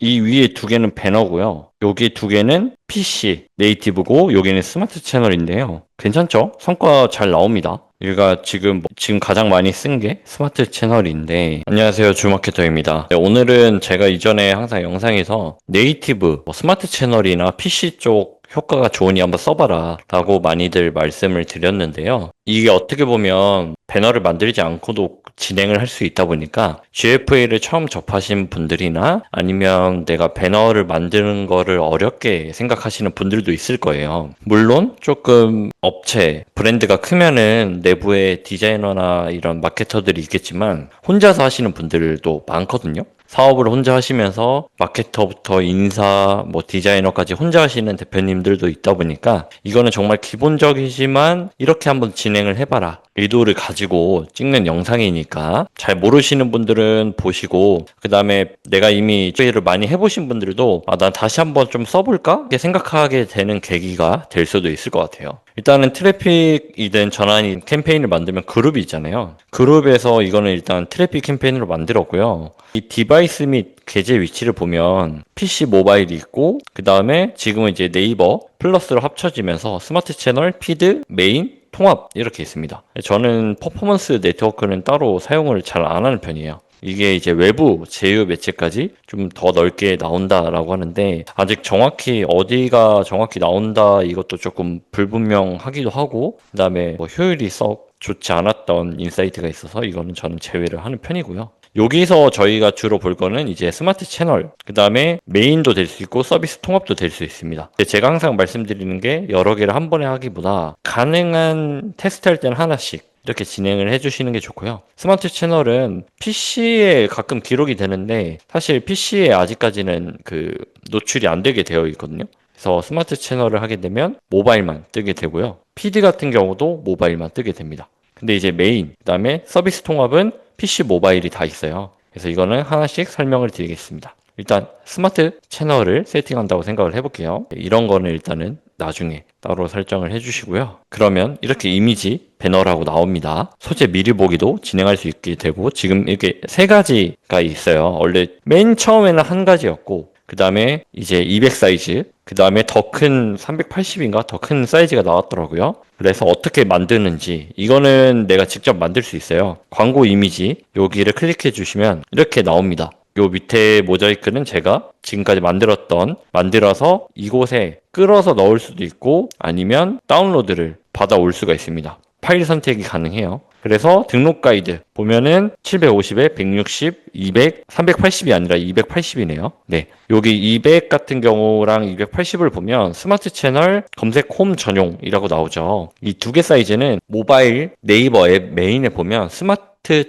이 위에 두 개는 배너고요. 여기 두 개는 PC 네이티브고 여기는 스마트 채널인데요. 괜찮죠? 성과 잘 나옵니다. 얘가 지금 지금 가장 많이 쓴 게 스마트 채널인데 안녕하세요 주마케터입니다 네, 오늘은 제가 이전에 항상 영상에서 네이티브 뭐 스마트 채널이나 PC 쪽 효과가 좋으니 한번 써봐라 라고 많이들 말씀을 드렸는데요 이게 어떻게 보면 배너를 만들지 않고도 진행을 할 수 있다 보니까 GFA를 처음 접하신 분들이나 아니면 내가 배너를 만드는 거를 어렵게 생각하시는 분들도 있을 거예요. 물론 조금 업체, 브랜드가 크면은 내부에 디자이너나 이런 마케터들이 있겠지만 혼자서 하시는 분들도 많거든요. 사업을 혼자 하시면서 마케터부터 인사, 뭐 디자이너까지 혼자 하시는 대표님들도 있다 보니까 이거는 정말 기본적이지만 이렇게 한번 진행을 해봐라. 의도를 가지고 찍는 영상이니까 잘 모르시는 분들은 보시고 그 다음에 내가 이미 저희를 많이 해보신 분들도 아, 난 다시 한번 좀 써볼까? 이렇게 생각하게 되는 계기가 될 수도 있을 것 같아요. 일단은 트래픽이든 전환이 캠페인을 만들면 그룹이 있잖아요. 그룹에서 이거는 일단 트래픽 캠페인으로 만들었고요. 이 디바이스 및 계제 위치를 보면 PC 모바일이 있고 그 다음에 지금은 이제 네이버 플러스로 합쳐지면서 스마트 채널, 피드, 메인, 통합 이렇게 있습니다. 저는 퍼포먼스 네트워크는 따로 사용을 잘 안 하는 편이에요. 이게 이제 외부 제휴 매체까지 좀 더 넓게 나온다라고 하는데 아직 정확히 어디가 정확히 나온다 이것도 조금 불분명하기도 하고 그다음에 뭐 효율이 썩 좋지 않았던 인사이트가 있어서 이거는 저는 제외를 하는 편이고요. 여기서 저희가 주로 볼 거는 이제 스마트 채널, 그 다음에 메인도 될 수 있고 서비스 통합도 될 수 있습니다. 제가 항상 말씀드리는 게 여러 개를 한 번에 하기보다 가능한 테스트 할 때는 하나씩 이렇게 진행을 해주시는 게 좋고요. 스마트 채널은 PC에 가끔 기록이 되는데 사실 PC에 아직까지는 그 노출이 안 되게 되어 있거든요. 그래서 스마트 채널을 하게 되면 모바일만 뜨게 되고요. PD 같은 경우도 모바일만 뜨게 됩니다. 근데 이제 메인, 그 다음에 서비스 통합은 PC 모바일이 다 있어요. 그래서 이거는 하나씩 설명을 드리겠습니다. 일단 스마트 채널을 세팅한다고 생각을 해볼게요. 이런 거는 일단은 나중에 따로 설정을 해주시고요. 그러면 이렇게 이미지 배너라고 나옵니다. 소재 미리 보기도 진행할 수 있게 되고 지금 이렇게 세 가지가 있어요. 원래 맨 처음에는 한 가지였고 그 다음에 이제 200 사이즈, 그 다음에 더 큰 380인가 더 큰 사이즈가 나왔더라고요. 그래서 어떻게 만드는지 이거는 내가 직접 만들 수 있어요. 광고 이미지 여기를 클릭해 주시면 이렇게 나옵니다. 요 밑에 모자이크는 제가 지금까지 만들었던 만들어서 이곳에 끌어서 넣을 수도 있고 아니면 다운로드를 받아올 수가 있습니다. 파일 선택이 가능해요. 그래서 등록 가이드 보면은 750에 160, 200, 380이 아니라 280이네요. 네. 여기 200 같은 경우랑 280을 보면 스마트 채널 검색 홈 전용이라고 나오죠. 이 두 개 사이즈는 모바일 네이버 앱 메인에 보면 스마트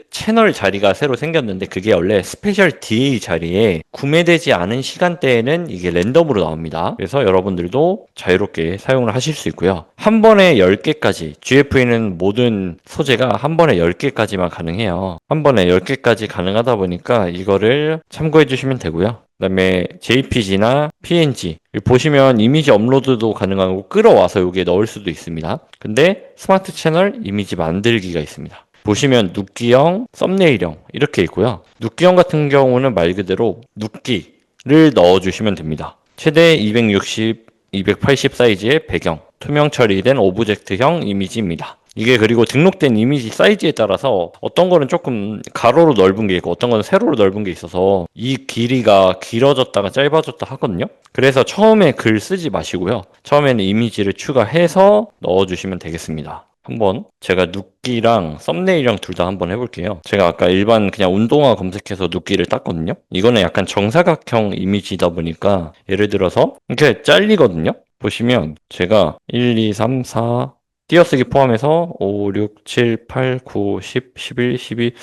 채널 자리가 새로 생겼는데 그게 원래 스페셜 DA 자리에 구매되지 않은 시간대에는 이게 랜덤으로 나옵니다. 그래서 여러분들도 자유롭게 사용을 하실 수 있고요. 한 번에 10개까지 GF에는 모든 소재가 한 번에 10개까지만 가능해요. 한 번에 10개까지 가능하다 보니까 이거를 참고해 주시면 되고요. 그 다음에 JPG나 PNG 보시면 이미지 업로드도 가능하고 끌어와서 여기에 넣을 수도 있습니다. 근데 스마트 채널 이미지 만들기가 있습니다. 보시면 눕기형, 썸네일형 이렇게 있고요. 눕기형 같은 경우는 말 그대로 눕기를 넣어주시면 됩니다. 최대 260, 280 사이즈의 배경, 투명 처리된 오브젝트형 이미지입니다. 이게 그리고 등록된 이미지 사이즈에 따라서 어떤 거는 조금 가로로 넓은 게 있고 어떤 거는 세로로 넓은 게 있어서 이 길이가 길어졌다가 짧아졌다 하거든요. 그래서 처음에 글 쓰지 마시고요. 처음에는 이미지를 추가해서 넣어주시면 되겠습니다. 한번 제가 눕기랑 썸네일이랑 둘 다 한번 해볼게요. 제가 아까 일반 그냥 운동화 검색해서 눕기를 땄거든요. 이거는 약간 정사각형 이미지다 보니까 예를 들어서 이렇게 잘리거든요. 보시면 제가 1, 2, 3, 4 띄어쓰기 포함해서 5, 6, 7, 8, 9, 10, 11, 12,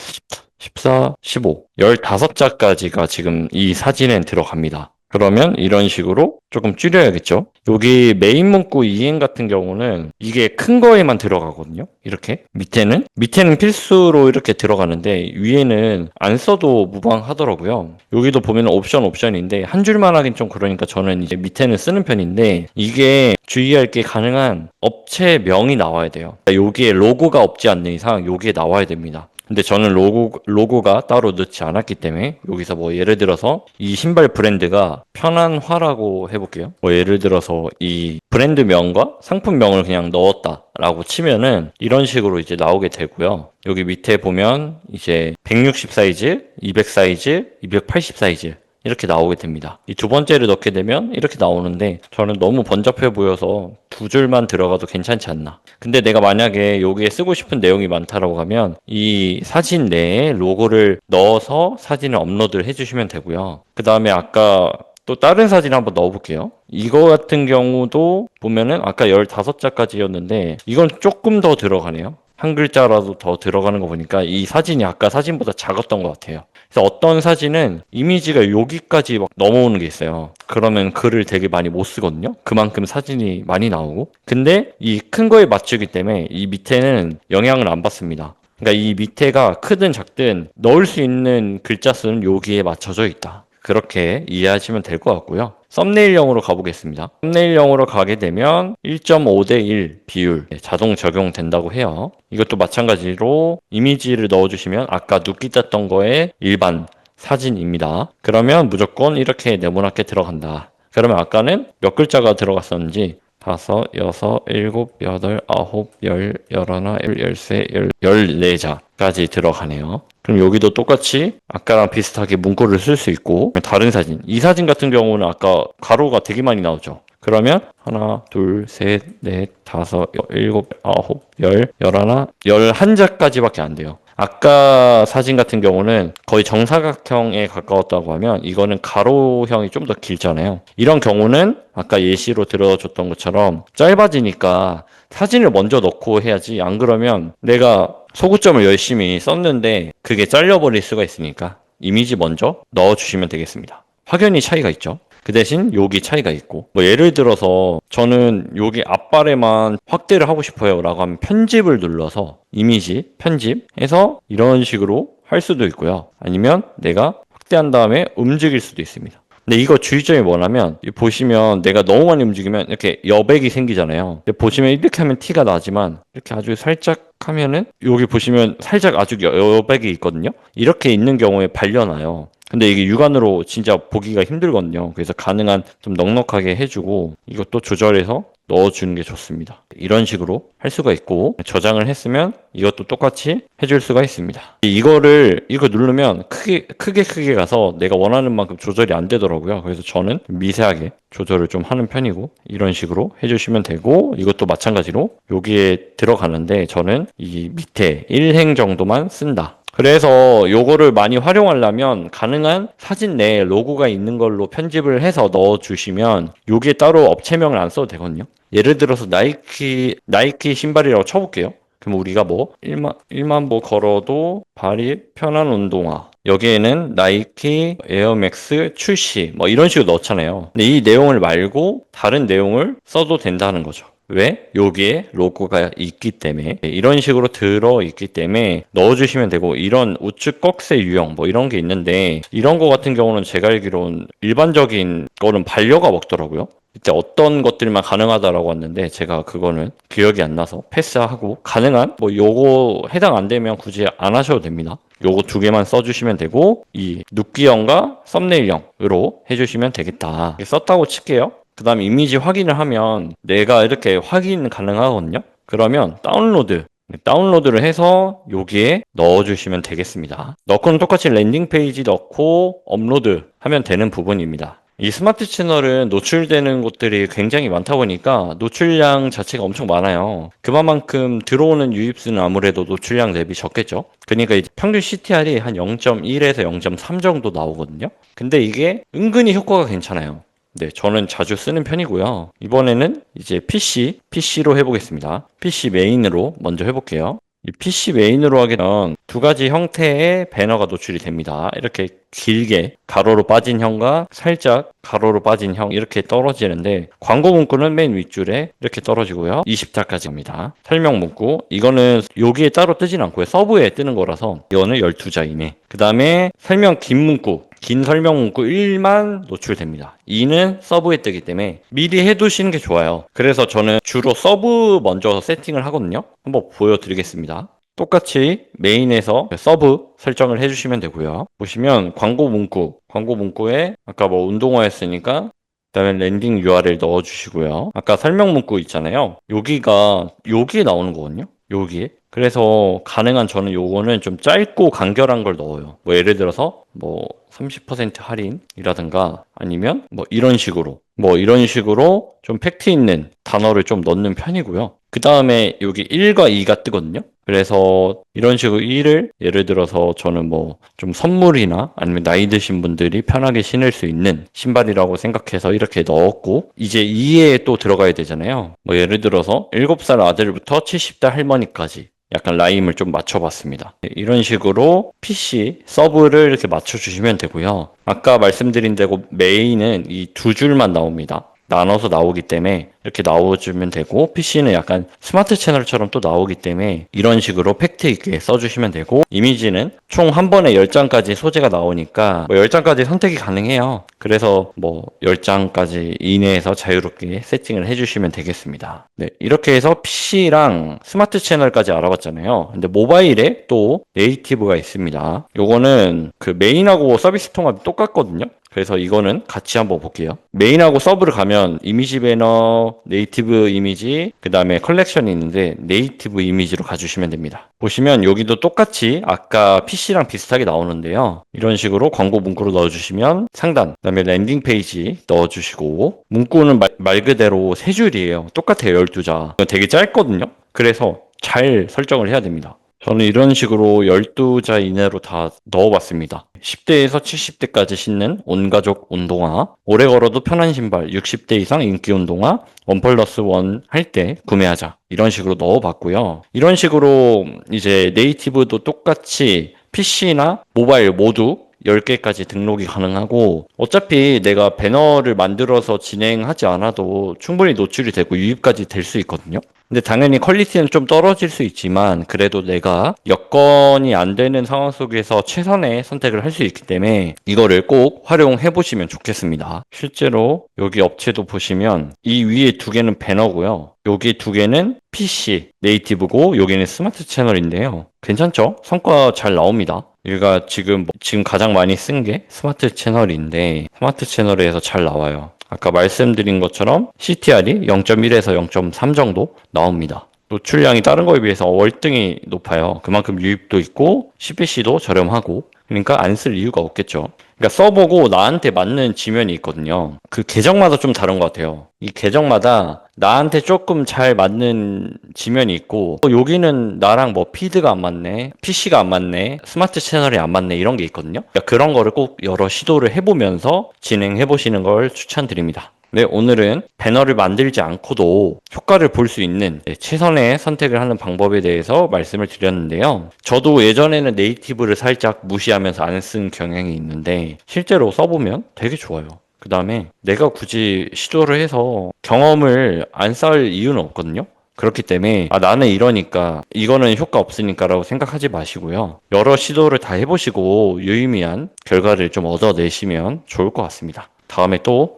14, 15, 15자까지가 지금 이 사진에 들어갑니다. 그러면 이런 식으로 조금 줄여야겠죠. 여기 메인 문구 이행 같은 경우는 이게 큰 거에만 들어가거든요. 이렇게 밑에는 밑에는 필수로 이렇게 들어가는데 위에는 안 써도 무방하더라고요. 여기도 보면 옵션 옵션인데 한 줄만 하긴 좀 그러니까 저는 이제 밑에는 쓰는 편인데 이게 주의할 게 가능한 업체명이 나와야 돼요. 여기에 로고가 없지 않는 이상 여기에 나와야 됩니다. 근데 저는 로고, 로고가 따로 넣지 않았기 때문에 여기서 뭐 예를 들어서 이 신발 브랜드가 편안화라고 해볼게요. 뭐 예를 들어서 이 브랜드명과 상품명을 그냥 넣었다 라고 치면은 이런 식으로 이제 나오게 되고요. 여기 밑에 보면 이제 160 사이즈, 200 사이즈, 280 사이즈 이렇게 나오게 됩니다. 이 두 번째를 넣게 되면 이렇게 나오는데 저는 너무 번잡해 보여서 두 줄만 들어가도 괜찮지 않나. 근데 내가 만약에 여기에 쓰고 싶은 내용이 많다라고 하면 이 사진 내에 로고를 넣어서 사진을 업로드를 해주시면 되고요. 그 다음에 아까 또 다른 사진 한번 넣어볼게요. 이거 같은 경우도 보면은 아까 15자까지였는데 이건 조금 더 들어가네요. 한 글자라도 더 들어가는 거 보니까 이 사진이 아까 사진보다 작았던 것 같아요. 그래서 어떤 사진은 이미지가 여기까지 막 넘어오는 게 있어요. 그러면 글을 되게 많이 못 쓰거든요. 그만큼 사진이 많이 나오고. 근데 이 큰 거에 맞추기 때문에 이 밑에는 영향을 안 받습니다. 그러니까 이 밑에가 크든 작든 넣을 수 있는 글자 수는 여기에 맞춰져 있다. 그렇게 이해하시면 될 것 같고요. 썸네일형으로 가보겠습니다. 썸네일형으로 가게 되면 1.5대 1 비율 네, 자동 적용된다고 해요. 이것도 마찬가지로 이미지를 넣어주시면 아까 눕기 땄던 거에 일반 사진입니다. 그러면 무조건 이렇게 네모나게 들어간다. 그러면 아까는 몇 글자가 들어갔었는지 다섯, 여섯, 일곱, 여덟, 아홉, 열, 열하나, 열, 열세, 열, 열네 자까지 들어가네요. 그럼 여기도 똑같이 아까랑 비슷하게 문구를 쓸 수 있고 다른 사진 이 사진 같은 경우는 아까 가로가 되게 많이 나오죠. 그러면 하나, 둘, 셋, 넷, 다섯, 여- 일곱, 아홉, 열, 열하나, 열한 자까지밖에 안 돼요. 아까 사진 같은 경우는 거의 정사각형에 가까웠다고 하면 이거는 가로형이 좀 더 길잖아요. 이런 경우는 아까 예시로 들어줬던 것처럼 짧아지니까 사진을 먼저 넣고 해야지 안 그러면 내가 소구점을 열심히 썼는데 그게 잘려버릴 수가 있으니까 이미지 먼저 넣어주시면 되겠습니다. 확연히 차이가 있죠. 그 대신 여기 차이가 있고 뭐 예를 들어서 저는 여기 앞발에만 확대를 하고 싶어요 라고 하면 편집을 눌러서 이미지 편집해서 이런 식으로 할 수도 있고요 아니면 내가 확대한 다음에 움직일 수도 있습니다 근데 이거 주의점이 뭐냐면 이 보시면 내가 너무 많이 움직이면 이렇게 여백이 생기잖아요. 근데 보시면 이렇게 하면 티가 나지만 이렇게 아주 살짝 하면은 여기 보시면 살짝 아주 여- 여백이 있거든요? 이렇게 있는 경우에 발려나요. 근데 이게 육안으로 진짜 보기가 힘들거든요. 그래서 가능한 좀 넉넉하게 해주고 이것도 조절해서 넣어주는 게 좋습니다. 이런 식으로 할 수가 있고 저장을 했으면 이것도 똑같이 해줄 수가 있습니다. 이거를 이거 누르면 크게 크게 크게 가서 내가 원하는 만큼 조절이 안 되더라고요. 그래서 저는 미세하게 조절을 좀 하는 편이고 이런 식으로 해주시면 되고 이것도 마찬가지로 여기에 들어가는데 저는 이 밑에 1행 정도만 쓴다. 그래서 요거를 많이 활용하려면 가능한 사진 내에 로고가 있는 걸로 편집을 해서 넣어주시면 요게 따로 업체명을 안 써도 되거든요. 예를 들어서 나이키, 나이키 신발이라고 쳐볼게요. 그럼 우리가 뭐 1만, 1만 보 걸어도 발이 편한 운동화. 여기에는 나이키 에어맥스 출시 뭐 이런 식으로 넣잖아요. 근데 이 내용을 말고 다른 내용을 써도 된다는 거죠. 왜? 여기에 로고가 있기 때문에 이런 식으로 들어 있기 때문에 넣어주시면 되고 이런 우측 꺽쇠 유형 뭐 이런 게 있는데 이런 거 같은 경우는 제가 알기로는 일반적인 거는 반려가 먹더라고요. 이때 어떤 것들만 가능하다라고 왔는데 제가 그거는 기억이 안 나서 패스하고 가능한 뭐 요거 해당 안 되면 굳이 안 하셔도 됩니다. 요거 두 개만 써주시면 되고 이 눕기형과 썸네일형으로 해주시면 되겠다. 썼다고 칠게요. 그 다음 이미지 확인을 하면 내가 이렇게 확인 가능하거든요. 그러면 다운로드 다운로드를 해서 여기에 넣어주시면 되겠습니다. 넣고는 똑같이 랜딩 페이지 넣고 업로드 하면 되는 부분입니다. 이 스마트 채널은 노출되는 곳들이 굉장히 많다 보니까 노출량 자체가 엄청 많아요. 그만큼 들어오는 유입수는 아무래도 노출량 대비 적겠죠. 그러니까 이제 평균 CTR이 한 0.1에서 0.3 정도 나오거든요. 근데 이게 은근히 효과가 괜찮아요. 네, 저는 자주 쓰는 편이고요. 이번에는 이제 PC, PC로 해보겠습니다. PC 메인으로 먼저 해볼게요. 이 PC 메인으로 하게 되면 두 가지 형태의 배너가 노출이 됩니다. 이렇게 길게 가로로 빠진 형과 살짝 가로로 빠진 형 이렇게 떨어지는데 광고 문구는 맨 윗줄에 이렇게 떨어지고요. 20자까지 합니다. 설명 문구 이거는 여기에 따로 뜨진 않고요. 서브에 뜨는 거라서 이거는 12자 이내. 그 다음에 설명 긴 문구 긴 설명 문구 1만 노출됩니다. 2는 서브에 뜨기 때문에 미리 해두시는 게 좋아요. 그래서 저는 주로 서브 먼저 세팅을 하거든요. 한번 보여드리겠습니다. 똑같이 메인에서 서브 설정을 해주시면 되고요. 보시면 광고 문구, 광고 문구에 아까 뭐 운동화였으니까 그다음에 랜딩 URL 넣어주시고요. 아까 설명 문구 있잖아요. 여기가 여기에 나오는 거거든요. 여기에. 그래서 가능한 저는 요거는 좀 짧고 간결한 걸 넣어요. 뭐 예를 들어서 뭐 30% 할인이라든가 아니면 뭐 이런 식으로 뭐 이런 식으로 좀 팩트 있는 단어를 좀 넣는 편이고요. 그 다음에 여기 1과 2가 뜨거든요. 그래서 이런 식으로 1을 예를 들어서 저는 뭐 좀 선물이나 아니면 나이 드신 분들이 편하게 신을 수 있는 신발이라고 생각해서 이렇게 넣었고 이제 2에 또 들어가야 되잖아요. 뭐 예를 들어서 7살 아들부터 70대 할머니까지 약간 라임을 좀 맞춰봤습니다. 네, 이런 식으로 PC 서브를 이렇게 맞춰주시면 되고요. 아까 말씀드린 대로 메인은 이 두 줄만 나옵니다. 나눠서 나오기 때문에 이렇게 나와주면 되고 PC는 약간 스마트 채널처럼 또 나오기 때문에 이런 식으로 팩트 있게 써주시면 되고 이미지는 총 한 번에 10장까지 소재가 나오니까 뭐 10장까지 선택이 가능해요. 그래서 뭐 10장까지 이내에서 자유롭게 세팅을 해주시면 되겠습니다. 네, 이렇게 해서 PC랑 스마트 채널까지 알아봤잖아요. 근데 모바일에 또 네이티브가 있습니다. 요거는 그 메인하고 서비스 통합이 똑같거든요. 그래서 이거는 같이 한번 볼게요. 메인하고 서브를 가면 이미지 배너, 네이티브 이미지, 그 다음에 컬렉션이 있는데 네이티브 이미지로 가주시면 됩니다. 보시면 여기도 똑같이 아까 PC랑 비슷하게 나오는데요. 이런 식으로 광고 문구로 넣어주시면 상단, 그 다음에 랜딩 페이지 넣어주시고 문구는 말, 말 그대로 세 줄이에요. 똑같아요. 12자. 되게 짧거든요. 그래서 잘 설정을 해야 됩니다. 저는 이런 식으로 12자 이내로 다 넣어봤습니다. 10대에서 70대까지 신는 온가족 운동화, 오래 걸어도 편한 신발, 60대 이상 인기 운동화, 원 플러스 원 할 때 구매하자. 이런 식으로 넣어봤고요. 이런 식으로 이제 네이티브도 똑같이 PC나 모바일 모두 10개까지 등록이 가능하고 어차피 내가 배너를 만들어서 진행하지 않아도 충분히 노출이 되고 유입까지 될 수 있거든요. 근데 당연히 퀄리티는 좀 떨어질 수 있지만 그래도 내가 여건이 안 되는 상황 속에서 최선의 선택을 할 수 있기 때문에 이거를 꼭 활용해 보시면 좋겠습니다. 실제로 여기 업체도 보시면 이 위에 두 개는 배너고요. 여기 두 개는 PC 네이티브고 여기는 스마트 채널인데요. 괜찮죠? 성과 잘 나옵니다. 여기가 지금 뭐- 지금 가장 많이 쓴 게 스마트 채널인데 스마트 채널에서 잘 나와요. 아까 말씀드린 것처럼 CTR이 0.1에서 0.3 정도 나옵니다. 노출량이 다른 거에 비해서 월등히 높아요. 그만큼 유입도 있고 CPC도 저렴하고 그러니까 안 쓸 이유가 없겠죠. 그러니까 써보고 나한테 맞는 지면이 있거든요. 그 계정마다 좀 다른 것 같아요. 이 계정마다 나한테 조금 잘 맞는 지면이 있고 어, 여기는 나랑 뭐 피드가 안 맞네, PC가 안 맞네, 스마트 채널이 안 맞네 이런 게 있거든요. 그러니까 그런 거를 꼭 여러 시도를 해보면서 진행해 보시는 걸 추천드립니다. 네, 오늘은 배너를 만들지 않고도 효과를 볼 수 있는 네, 최선의 선택을 하는 방법에 대해서 말씀을 드렸는데요. 저도 예전에는 네이티브를 살짝 무시하면서 안 쓴 경향이 있는데 실제로 써보면 되게 좋아요. 그 다음에 내가 굳이 시도를 해서 경험을 안 쌓을 이유는 없거든요. 그렇기 때문에 아 나는 이러니까 이거는 효과 없으니까라고 생각하지 마시고요. 여러 시도를 다 해보시고 유의미한 결과를 좀 얻어내시면 좋을 것 같습니다. 다음에 또